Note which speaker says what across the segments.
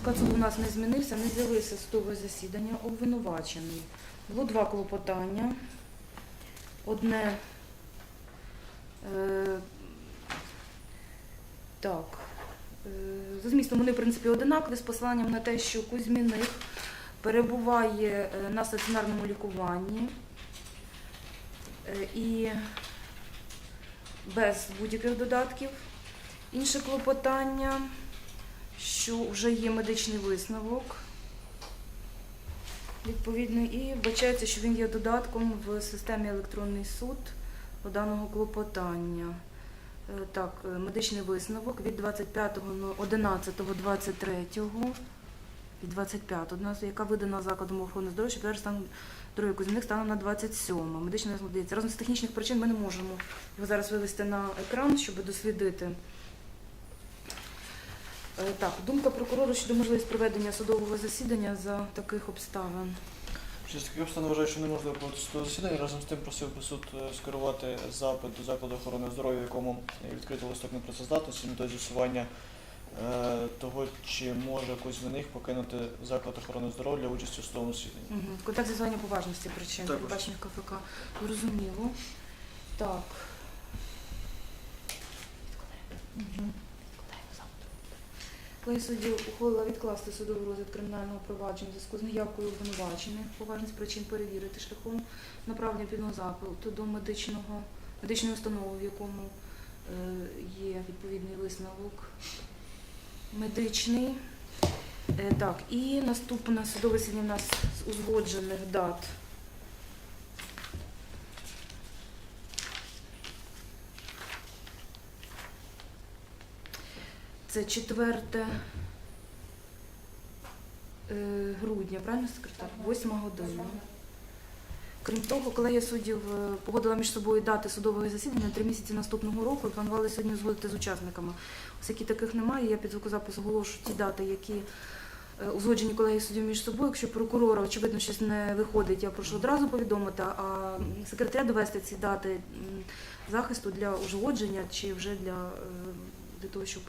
Speaker 1: Склад у нас не змінився, не з'явився з того засідання, обвинувачений. Було два клопотання. Одне е, так, е, за змістом вони, в принципі, одинакові з посиланням на те, що Кузьміних перебуває е, на стаціонарному лікуванні. Е, і без будь-яких додатків. Інше клопотання, що вже є медичний висновок відповідний, і вбачається, що він є додатком в системі електронний суд до даного клопотання. Е, Так, е, медичний висновок від 25.11.23 від 25 11, яка видана закладом охорони здоров'я, що перший стан здоров'я Кузьміних станом на 27. Медичний висновок дається. Разом з технічних причин ми не можемо його зараз вивести на екран, щоб дослідити. Е, Так, думка прокурора щодо можливості проведення судового засідання за таких обставин.
Speaker 2: Через такі обставини вважаю, що не можна проводити судове засідання. Разом з тим просив би суд е, скерувати запит до закладу охорони здоров'я, в якому відкрито листок непрацездатності, метою з'ясування того, чи може Кузьміних покинути заклад охорони здоров'я для участі у судовому засіданні.
Speaker 1: Угу. Контакт з'ясування поважності причин,
Speaker 2: Також.
Speaker 1: передбачених КФК. Зрозуміло. Так. Угу. Коли судді ухвалила відкласти судовий розгляд кримінального провадження в зв'язку з неявкою обвинувачених, поважність причин перевірити шляхом направлення підного запиту до медичного, медичної установи, в якому е, є відповідний висновок медичний. Е, Так, і наступне судове у нас з узгоджених дат. Це 4 е, грудня, правильно секретар? 8 година. Крім того, колегія суддів е, погодила між собою дати судового засідання три місяці наступного року і планували сьогодні узгодити з учасниками. Оскільки таких немає, я під звукозапис оголошу ті дати, які е, узгоджені колеги суддів між собою. Якщо прокурора, очевидно, щось не виходить, я прошу одразу повідомити, а секретаря довести ці дати захисту для узгодження чи вже для, е, для того, щоб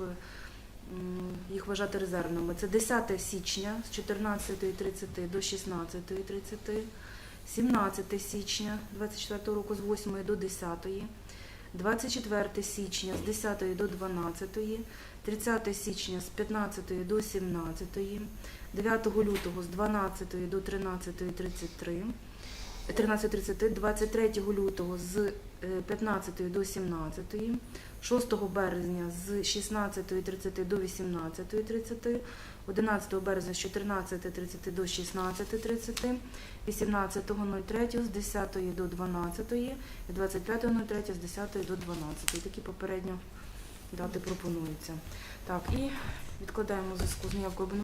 Speaker 1: їх вважати резервними. Це 10 січня з 14.30 до 16.30. 17 січня 24 року з 8 до 10, 24 січня з 10 до 12, 30 січня з 15 до 17, 9 лютого з 12 до 13.33, 13.30, 23 лютого з 15 до 17, 6 березня з 16.30 до 18.30, 11 березня з 14.30 до 16.30, 18.03 з 10 до 12 і 25.03 з 10 до 12. Такі попередньо дати пропонуються. Так, і відкладаємо зв'язку з неявкою